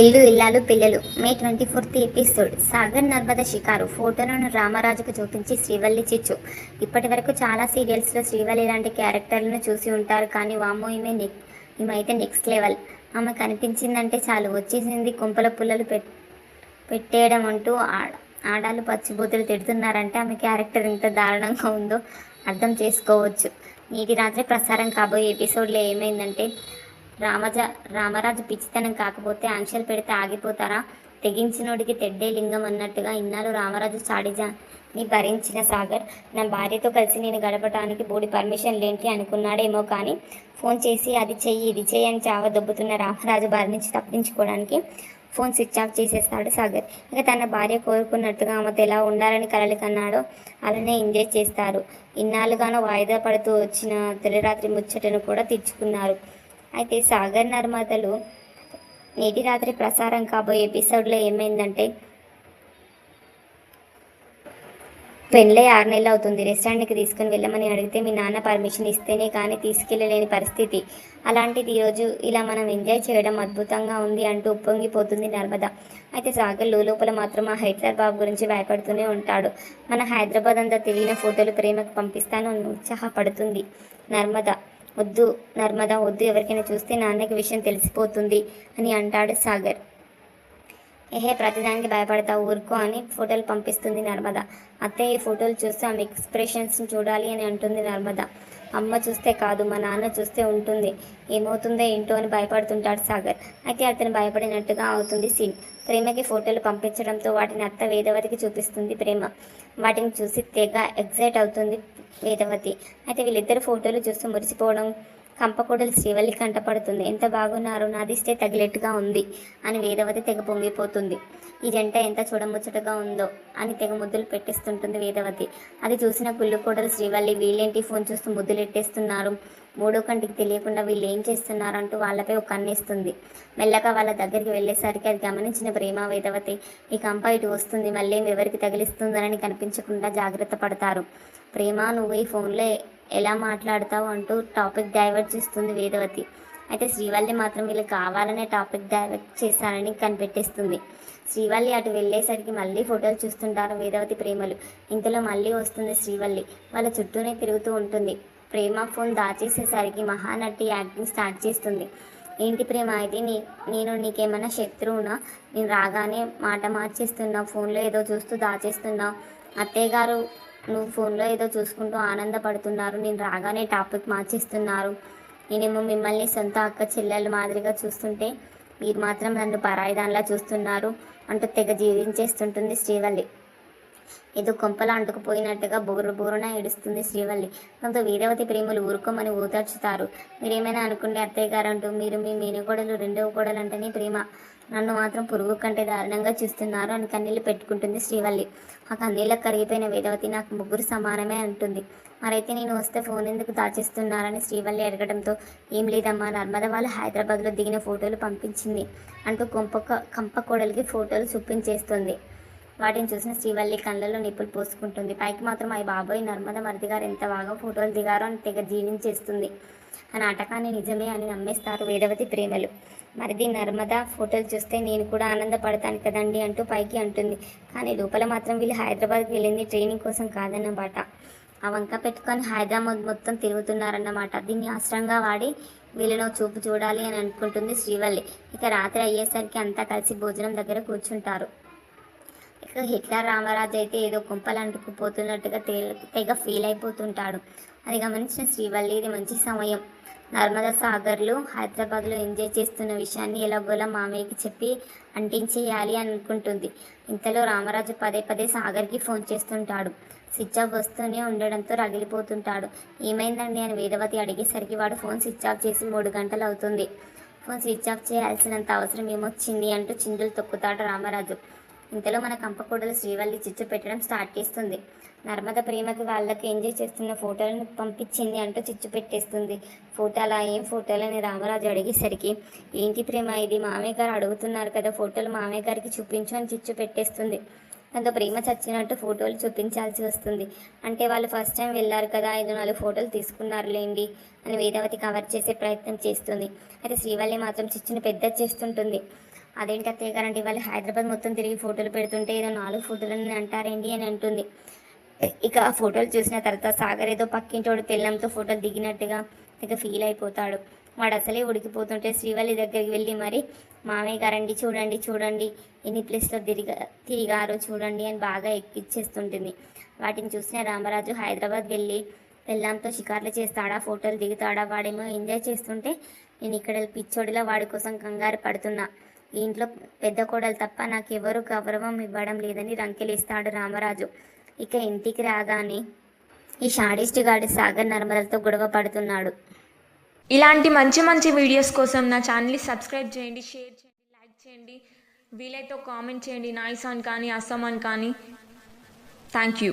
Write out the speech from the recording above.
ఇల్లు ఇల్లాలు పిల్లలు. May twenty fourth episode. Sagar Narmada షికారు ఫోటోలను రామరాజుకు చూపించి శ్రీవల్లి చిచ్చు. ఇప్పటి వరకు చాలా సీరియల్స్లో శ్రీవల్లి లాంటి క్యారెక్టర్లను చూసి ఉంటారు కానీ వామో ఈమె నెక్ ఈమె నెక్స్ట్ లెవెల్. ఆమె కనిపించిందంటే చాలు. వచ్చేసింది కుంపల పుల్లలు పెట్ పెట్టేయడం అంటూ ఆడ ఆడాలు పచ్చిబూతులు తిడుతున్నారంటే ఆమె క్యారెక్టర్ ఎంత దారుణంగా ఉందో అర్థం చేసుకోవచ్చు. నీటి రాత్రి ప్రసారం కాబోయే ఎపిసోడ్లో ఏమైందంటే రామజ రామరాజు పిచ్చితనం కాకపోతే ఆంక్షలు పెడితే ఆగిపోతారా? తెగించినోడికి తెడ్డే లింగం అన్నట్టుగా ఇన్నాళ్ళు రామరాజు చాడిజాని భరించిన సాగర్ నా భార్యతో కలిసి నేను గడపడానికి బోడి పర్మిషన్ లేంటి అనుకున్నాడేమో కానీ ఫోన్ చేసి అది చెయ్యి ఇది చెయ్యి అని చావ దొబ్బుతున్న రామరాజు బారి నుంచి తప్పించుకోవడానికి ఫోన్ స్విచ్ ఆఫ్ చేసేస్తాడు సాగర్. ఇక తన భార్య కోరుకున్నట్టుగా ఆమెతో ఎలా ఉండాలని కలలు కన్నాడో అలానే ఎంజాయ్ చేస్తారు. ఇన్నాళ్ళుగానో వాయిదా పడుతూ వచ్చిన తొలిరాత్రి ముచ్చటను కూడా తీర్చుకున్నారు. అయితే సాగర్ నర్మదలు నేటి రాత్రి ప్రసారం కాబోయే ఎపిసోడ్లో ఏమైందంటే పెళ్ళే ఆరు నెలలు అవుతుంది. రెస్టారెంట్కి తీసుకుని వెళ్ళమని అడిగితే మీ నాన్న పర్మిషన్ ఇస్తేనే కానీ తీసుకెళ్ళలేని పరిస్థితి. అలాంటిది ఈరోజు ఇలా మనం ఎంజాయ్ చేయడం అద్భుతంగా ఉంది అంటూ ఉప్పొంగిపోతుంది నర్మద. అయితే సాగర్ లోపల మాత్రం ఆ హైట్లర్ బాబు గురించి భయపడుతూనే ఉంటాడు. మన హైదరాబాద్ అంతా తెలియని ఫోటోలు ప్రేమకు పంపిస్తాను ఉత్సాహపడుతుంది నర్మద. వద్దు నర్మదా వద్దు ఎవరికైనా చూస్తే నాన్నకి విషయం తెలిసిపోతుంది అని అంటాడు సాగర్. ఏహే ప్రతిదానికి భయపడతా ఊరుకో అని ఫోటోలు పంపిస్తుంది నర్మద. అత్తయ్య ఈ ఫోటోలు చూస్తే ఆమె ఎక్స్ప్రెషన్స్ని చూడాలి అని అంటుంది నర్మద. అమ్మ చూస్తే కాదు మా నాన్న చూస్తే ఉంటుంది. ఏమవుతుందో ఏంటో అని భయపడుతుంటాడు సాగర్. అయితే అతను భయపడినట్టుగా అవుతుంది సీన్. ప్రేమకి ఫోటోలు పంపించడంతో వాటిని అత్త వేదవతికి చూపిస్తుంది ప్రేమ. వాటిని చూసి తెగ ఎగ్జైట్ అవుతుంది వేదవతి. అయితే వీళ్ళిద్దరు ఫోటోలు చూస్తూ మురిసిపోవడం కంపకోడలు శ్రీవల్లి కంటపడుతుంది ఎంత బాగున్నారు నాదిస్తే తగిలేట్టుగా ఉంది అని వేదవతి తెగ పొంగిపోతుంది. ఈ జంట ఎంత చూడముచ్చటగా ఉందో అని తెగ ముద్దులు పెట్టేస్తుంటుంది వేదవతి. అది చూసిన గుళ్ళు కోడలు శ్రీవల్లి వీళ్ళేంటి ఫోన్ చూస్తూ ముద్దులు ఎట్టేస్తున్నారు మూడో కంటికి తెలియకుండా వీళ్ళు ఏం చేస్తున్నారు అంటూ వాళ్ళపై ఒక కన్నేస్తుంది మెల్లగా వాళ్ళ దగ్గరికి వెళ్ళేసరికి అది గమనించిన ప్రేమ వేదవతి ఈ కంప ఇటు వస్తుంది. మళ్ళీ ఎవరికి తగిలిస్తుందని కనిపించకుండా జాగ్రత్త పడతారు. ప్రేమ నువ్వు ఈ ఫోన్లో ఎలా మాట్లాడతావు అంటూ టాపిక్ డైవర్ట్ చేస్తుంది వేదవతి. అయితే శ్రీవల్లి మాత్రం వీళ్ళు కావాలనే టాపిక్ డైవర్ట్ చేశారని కనిపెట్టేస్తుంది. శ్రీవల్లి అటు వెళ్ళేసరికి మళ్ళీ ఫోటోలు చూస్తుంటారు వేదవతి ప్రేమలు. ఇంతలో మళ్ళీ వస్తుంది శ్రీవల్లి. వాళ్ళ చుట్టూనే తిరుగుతూ ఉంటుంది. ప్రేమ ఫోన్ దాచేసేసరికి మహానటి యాక్టింగ్ స్టార్ట్ చేస్తుంది. ఏంటి ప్రేమ అయితే నీ నేను నీకేమైనా శత్రువునా? నేను రాగానే మాట మార్చేస్తున్నావు ఫోన్లో ఏదో చూస్తూ దాచేస్తున్నావు అత్తయ్య గారు నువ్వు ఫోన్లో ఏదో చూసుకుంటూ ఆనందపడుతున్నారు. నేను రాగానే టాపిక్ మార్చేస్తున్నారు. నేనేమో మిమ్మల్ని సొంత అక్క చెల్లెల మాదిరిగా చూస్తుంటే మీరు మాత్రం నన్ను పరాయిదానిలా చూస్తున్నారు. అంటూ తెగ జీవించేస్తుంటుంది శ్రీవల్లి. ఏదో కొంపలా అంటుకుపోయినట్టుగా బుగురు బుగురున ఏడుస్తుంది శ్రీవల్లి. దాంతో వీరవతి ప్రేమలు ఊరుకోమని ఊతర్చుతారు మీరేమైనా అనుకుంటే అత్తయ్య గారు అంటూ మీరు మీ మేనగోడలు రెండవ కోడలు అంటేనే ప్రేమ. నన్ను మాత్రం పురుగు కంటే దారుణంగా చూస్తున్నారు అని కన్నీళ్ళు పెట్టుకుంటుంది శ్రీవల్లి. ఆ కన్నీళ్ళకు కరిగిపోయిన వేదవతి నాకు ముగ్గురు సమానమే అంటుంది. మరైతే నేను వస్తే ఫోన్ ఎందుకు దాచేస్తున్నారని శ్రీవల్లి అడగడంతో ఏం లేదమ్మా నర్మద వాళ్ళు హైదరాబాద్లో దిగిన ఫోటోలు పంపించింది అంటూ కొంప కంప కోడలికి ఫోటోలు చూపించేస్తుంది. వాటిని చూసిన శ్రీవల్లి కళ్ళల్లో నిప్పులు పోసుకుంటుంది. పైకి మాత్రం అయ్యి బాబోయ్ నర్మద మరిది గారు ఎంత బాగా ఫోటోలు దిగారో అని తెగ జీవించేస్తుంది. ఆ నాటకాన్ని నిజమే అని నమ్మేస్తారు వేదవతి ప్రేమలు. మరిది నర్మద ఫోటోలు చూస్తే నేను కూడా ఆనందపడతాను కదండి అంటూ పైకి అంటుంది. కానీ లోపల మాత్రం వీళ్ళు హైదరాబాద్కి వెళ్ళింది ట్రైనింగ్ కోసం కాదన్నమాట. ఆ వంక పెట్టుకొని హైదరాబాద్ మొత్తం తిరుగుతున్నారన్నమాట. దీన్ని ఆశ్రయంగా వాడి వీళ్ళను చూపు చూడాలి అని అనుకుంటుంది శ్రీవల్లి. ఇక రాత్రి అయ్యేసరికి అంతా కలిసి భోజనం దగ్గర కూర్చుంటారు. ఇక హిట్లర్ రామరాజు అయితే ఏదో కుంపలు అంటుకుపోతున్నట్టుగా తెగ ఫీల్ అయిపోతుంటాడు. అది గమనించిన శ్రీవల్లి ఇది మంచి సమయం. నర్మదా సాగర్లు హైదరాబాద్లో ఎంజాయ్ చేస్తున్న విషయాన్ని ఎలాగోలా మామయ్యకి చెప్పి అంటించేయాలి అనుకుంటుంది. ఇంతలో రామరాజు పదే పదే సాగర్కి ఫోన్ చేస్తుంటాడు. స్విచ్ ఆఫ్ వస్తూనే ఉండడంతో రగిలిపోతుంటాడు. ఏమైందండి అని వేదవతి అడిగేసరికి వాడు ఫోన్ స్విచ్ ఆఫ్ చేసి మూడు గంటలు అవుతుంది. ఫోన్ స్విచ్ ఆఫ్ చేయాల్సినంత అవసరం ఏమొచ్చింది అంటూ చిందులు తొక్కుతాడు రామరాజు. ఇంతలో మన కంపకూడలు శ్రీవల్లి చిచ్చు పెట్టడం స్టార్ట్ చేస్తుంది. నర్మద ప్రేమకి వాళ్ళకి ఎంజాయ్ చేస్తున్న ఫోటోలను పంపించింది అంటూ చిచ్చు పెట్టేస్తుంది. ఫోటోలా ఏం ఫోటోలు రామరాజు అడిగేసరికి ఏంటి ప్రేమ ఇది? మామయ్య గారు అడుగుతున్నారు కదా ఫోటోలు మామయ్య గారికి చూపించు అని చిచ్చు పెట్టేస్తుంది. దాంతో ప్రేమ చచ్చినట్టు ఫోటోలు చూపించాల్సి వస్తుంది. అంటే వాళ్ళు ఫస్ట్ టైం వెళ్ళారు కదా ఐదు నాలుగు ఫోటోలు తీసుకున్నారు లేండి అని వేదవతి కవర్ చేసే ప్రయత్నం చేస్తుంది. అయితే శ్రీవల్లి మాత్రం చిచ్చుని పెద్ద చేస్తుంటుంది. అదేంటి అత్తయ్య గారంటే వాళ్ళు హైదరాబాద్ మొత్తం తిరిగి ఫోటోలు పెడుతుంటే ఏదో నాలుగు ఫోటోలు అంటారేంటి అని అంటుంది. ఇక ఆ ఫోటోలు చూసిన తర్వాత సాగర్ ఏదో పక్కింటోడు పిల్లంతో ఫోటోలు దిగినట్టుగా ఇక ఫీల్ అయిపోతాడు. వాడు అసలే ఉడికిపోతుంటే శ్రీవల్లి దగ్గరికి వెళ్ళి మరి మామయ్య గారండి చూడండి చూడండి ఎన్ని ప్లేస్లో తిరిగా తిరిగారో చూడండి అని బాగా ఎక్కిచ్చేస్తుంటుంది. వాటిని చూసిన రామరాజు హైదరాబాద్ వెళ్ళి పెళ్ళాంతో షికార్లు చేస్తాడా ఫోటోలు దిగుతాడా వాడేమో ఎంజాయ్ చేస్తుంటే నేను ఇక్కడ పిచ్చోడిలో వాడి కోసం కంగారు పడుతున్నా. ఈ ఇంట్లో పెద్ద కోడలు తప్ప నాకెవరు గౌరవం ఇవ్వడం లేదని రంకెలిస్తాడు రామరాజు. ఇక ఇంటికి రాగానే ఈ షాడిస్ట్ గాడి సాగర్ నర్మదలతో గొడవ పడుతున్నాడు. ఇలాంటి మంచి మంచి వీడియోస్ కోసం నా ఛానల్ని సబ్స్క్రైబ్ చేయండి షేర్ చేయండి లైక్ చేయండి వీలైతే కామెంట్ చేయండి. నాయిస్ అని కానీ అస్సాం అని కానీ. Thank you.